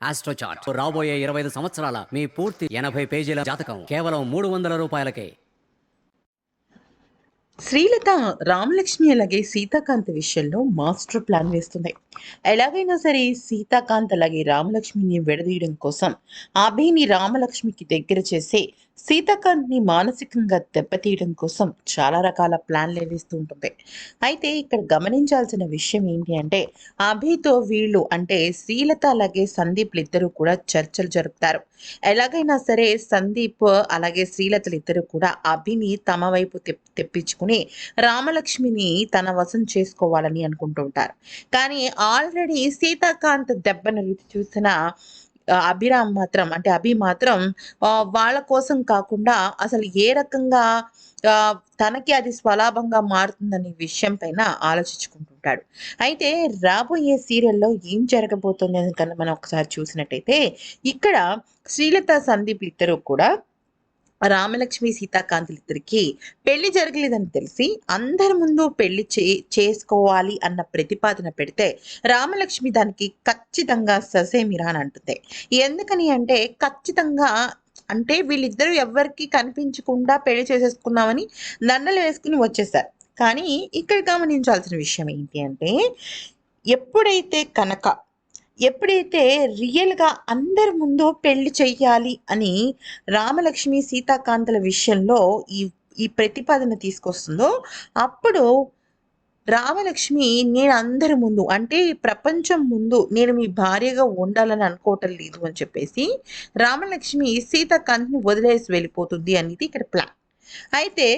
ఆస్ట్రోచార్ట్. రాబోయే ఇరవై ఐదు సంవత్సరాల మీ పూర్తి ఎనభై పేజీల జాతకం కేవలం మూడు వందల రూపాయలకే. శ్రీలత రామలక్ష్మి అలాగే సీతాకాంత్ విషయంలో మాస్టర్ ప్లాన్ వేస్తుంది ఎలాగైనా సరే సీతాకాంత్ అలాగే రామలక్ష్మిని విడదీయడం కోసం అభిని రామలక్ష్మికి దగ్గర చేసే సీతాకాంత్ని మానసికంగా దెబ్బతీయడం కోసం చాలా రకాల ప్లాన్లు వేస్తూ ఉంటుంది అయితే ఇక్కడ గమనించాల్సిన విషయం ఏంటి అంటే అభితో వీళ్ళు అంటే శ్రీలత అలాగే సందీప్లు ఇద్దరు కూడా చర్చలు జరుపుతారు. ఎలాగైనా సరే సందీప్ అలాగే శ్రీలతలు ఇద్దరు కూడా అభిని తమ వైపు తెప్పించుకుని రామలక్ష్మిని తన వశం చేసుకోవాలని అనుకుంటుంటారు కానీ ఆల్రెడీ సీతాకాంత్ దెబ్బను రుచి చూసిన అభిరామ్ మాత్రం అంటే అభి మాత్రం వాళ్ళ కోసం కాకుండా అసలు ఏ రకంగా తనకి అది స్వలాభంగా మారుతుందనే విషయం పైన ఆలోచించుకుంటుంటాడు. అయితే రాబోయే సీరియల్లో ఏం జరగబోతుంది అని కన్నా మనం ఒకసారి చూసినట్టయితే ఇక్కడ శ్రీలత సందీప్ ఇద్దరు కూడా రామలక్ష్మి సీతాకాంతులు ఇద్దరికి పెళ్ళి జరగలేదని తెలిసి అందరి ముందు పెళ్ళి చే చేసుకోవాలి అన్న ప్రతిపాదన పెడితే రామలక్ష్మి దానికి ఖచ్చితంగా ససేమిరా అని అంటుంది. ఎందుకని అంటే ఖచ్చితంగా అంటే వీళ్ళిద్దరూ ఎవరికి కనిపించకుండా పెళ్ళి చేసేసుకుందామని దండలు వేసుకుని వచ్చేసారు. కానీ ఇక్కడ గమనించాల్సిన విషయం ఏంటి అంటే ఎప్పుడైతే కనుక ఎప్పుడైతే రియల్గా అందరి ముందు పెళ్ళి చెయ్యాలి అని రామలక్ష్మి సీతాకాంతల విషయంలో ఈ ఈ ప్రతిపాదన తీసుకొస్తుందో అప్పుడు రామలక్ష్మి నేను అందరి ముందు అంటే ప్రపంచం ముందు నేను మీ భార్యగా ఉండాలని అనుకోవటం లేదు అని చెప్పేసి రామలక్ష్మి సీతాకాంత్ని వదిలేసి వెళ్ళిపోతుంది అనేది ఇక్కడ ప్లాన్ అయితే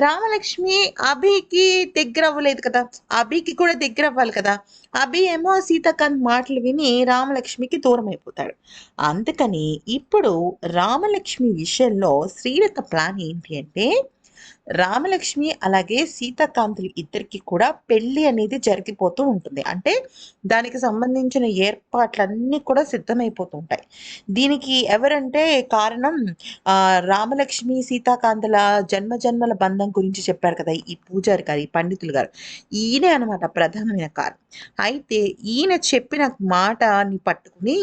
రామలక్ష్మి అభికి దగ్గర అవ్వలేదు కదా. అభికి కూడా దగ్గర అవ్వాలి కదా. అభి ఏమో సీతాకాంత్ మాటలు విని రామలక్ష్మికి దూరం అయిపోతాడు. అందుకని ఇప్పుడు రామలక్ష్మి విషయంలో శ్రీలత ప్లాన్ ఏంటి అంటే రామలక్ష్మి అలాగే సీతాకాంతులు ఇద్దరికి కూడా పెళ్ళి అనేది జరిగిపోతూ ఉంటుంది. అంటే దానికి సంబంధించిన ఏర్పాట్లన్నీ కూడా సిద్ధమైపోతూ ఉంటాయి. దీనికి ఎవరంటే కారణం రామలక్ష్మి సీతాకాంతుల జన్మ జన్మల బంధం గురించి చెప్పారు కదా ఈ పూజారి గారు ఈ పండితులు గారు. ఈయనే అనమాట ప్రధానమైన కారణం. అయితే ఈయన చెప్పిన మాటని పట్టుకుని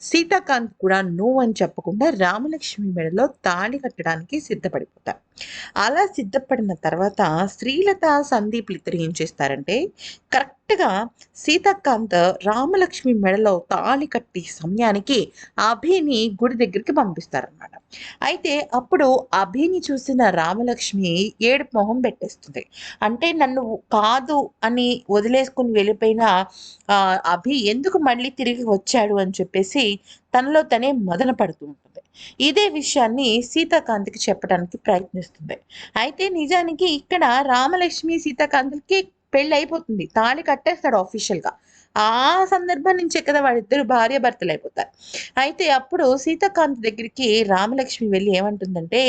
సీతాకాంత్ కూడా నో అని చెప్పకుండా రామలక్ష్మి మెడలో తాళి కట్టడానికి సిద్ధపడిపోతారు. అలా సిద్ధపడిన తర్వాత శ్రీలత సందీప్లు ఇద్దరు ఏం చేస్తారంటే కరెక్ట్గా సీతాకాంత్ రామలక్ష్మి మెడలో తాళి కట్టి సమయానికి అభిని గుడి దగ్గరికి పంపిస్తారనమాట అయితే అప్పుడు అభిని చూసిన రామలక్ష్మి ఏడు మొహం పెట్టేస్తుంది. అంటే నన్ను కాదు అని వదిలేసుకుని వెళ్ళిపోయిన అభి ఎందుకు మళ్ళీ తిరిగి వచ్చాడు అని చెప్పేసి తనలో తనే మదన పడుతూ ఉంటుంది. ఇదే విషయాన్ని సీతాకాంత్కి చెప్పడానికి ప్రయత్నిస్తుంది. అయితే నిజానికి ఇక్కడ రామలక్ష్మి సీతాకాంత్కి పెళ్ళి అయిపోతుంది. తాళి కట్టేస్తాడు ఆఫీషియల్గా ఆ సందర్భం నుంచే కదా వాళ్ళిద్దరు భార్య భర్తలు అయిపోతారు. అయితే అప్పుడు సీతాకాంత్ దగ్గరికి రామలక్ష్మి వెళ్ళి ఏమంటుందంటే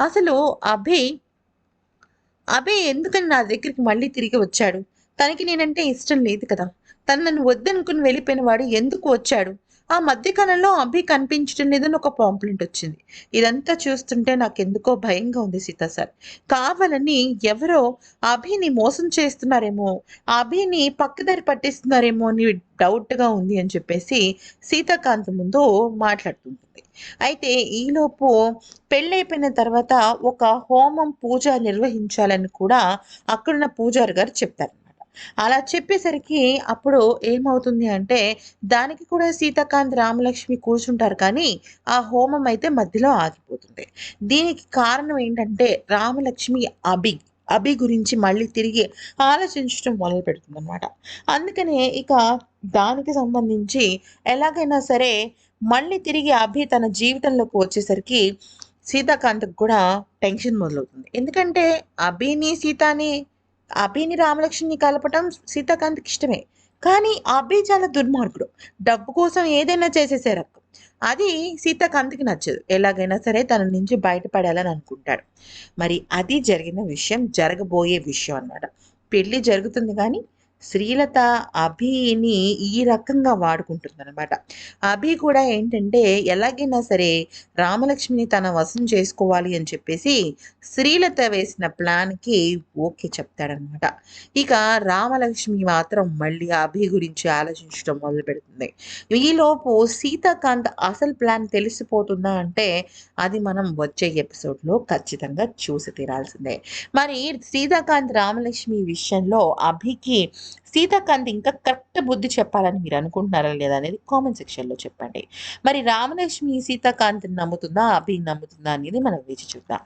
అసలు అభి అభి ఎందుకని నా దగ్గరికి మళ్ళీ తిరిగి వచ్చాడు? తనకి నేనంటే ఇష్టం లేదు కదా. తను నన్ను వద్దనుకుని వెళ్ళిపోయిన వాడు ఎందుకు వచ్చాడు? ఆ మధ్య కాలంలో అభి కనిపించడం లేదని ఒక పాంప్లెంట్ వచ్చింది. ఇదంతా చూస్తుంటే నాకు ఎందుకో భయంగా ఉంది సీతా సార్. కావాలని ఎవరో అభిని మోసం చేస్తున్నారేమో అభిని పక్కదారి పట్టిస్తున్నారేమో అని డౌట్గా ఉంది అని చెప్పేసి సీతాకాంత్ ముందు మాట్లాడుతుంటుంది. అయితే ఈలోపు పెళ్ళైపోయిన తర్వాత ఒక హోమం పూజ నిర్వహించాలని కూడా అక్కడున్న పూజారి గారు చెప్తారు. అలా చెప్పేసరికి అప్పుడు ఏమవుతుంది అంటే దానికి కూడా సీతాకాంత్ రామలక్ష్మి కూర్చుంటారు కానీ ఆ హోమం అయితే మధ్యలో ఆగిపోతుంది. దీనికి కారణం ఏంటంటే రామలక్ష్మి అభి అభి గురించి మళ్ళీ తిరిగి ఆలోచించడం మొదలు పెడుతుంది అనమాట అందుకనే ఇక దానికి సంబంధించి ఎలాగైనా సరే మళ్ళీ తిరిగి అభి తన జీవితంలోకి వచ్చేసరికి సీతాకాంత్కి కూడా టెన్షన్ మొదలవుతుంది. ఎందుకంటే అభిని సీతాని అభిని రామలక్ష్మిని కలపటం సీతాకాంత్కి ఇష్టమే. కానీ అభి చాలా దుర్మార్గుడు. డబ్బు కోసం ఏదైనా చేసేసే రకం అది సీతాకాంత్కి నచ్చదు. ఎలాగైనా సరే తన నుంచి బయటపడాలని అనుకుంటాడు. మరి అది జరిగిన విషయం జరగబోయే విషయం అన్నమాట. పెళ్ళి జరుగుతుంది కానీ శ్రీలత అభిని ఈ రకంగా వాడుకుంటుందన్నమాట. అభి కూడా ఏంటంటే ఎలాగైనా సరే రామలక్ష్మిని తన వశం చేసుకోవాలి అని చెప్పేసి శ్రీలత వేసిన ప్లాన్‌కి ఓకే చెప్తాడనమాట. ఇక రామలక్ష్మి మాత్రం మళ్ళీ అభి గురించి ఆలోచించడం మొదలు పెడుతుంది ఈలోపు సీతాకాంత్ అసలు ప్లాన్ తెలిసిపోతుందా అంటే అది మనం వచ్చే ఎపిసోడ్‌లో ఖచ్చితంగా చూసి తీరాల్సిందే. మరి సీతాకాంత్, రామలక్ష్మి విషయంలో అభికి సీతాకాంత్ ఇంకా కరెక్ట్ బుద్ధి చెప్పాలని మీరు అనుకుంటున్నారా లేదా అనేది కామెంట్ సెక్షన్‌లో చెప్పండి. మరి రామలక్ష్మి సీతాకాంత్‌ని నమ్ముతుందా? అభి నమ్ముతుందా అనేది మనం వేచి చూద్దాం.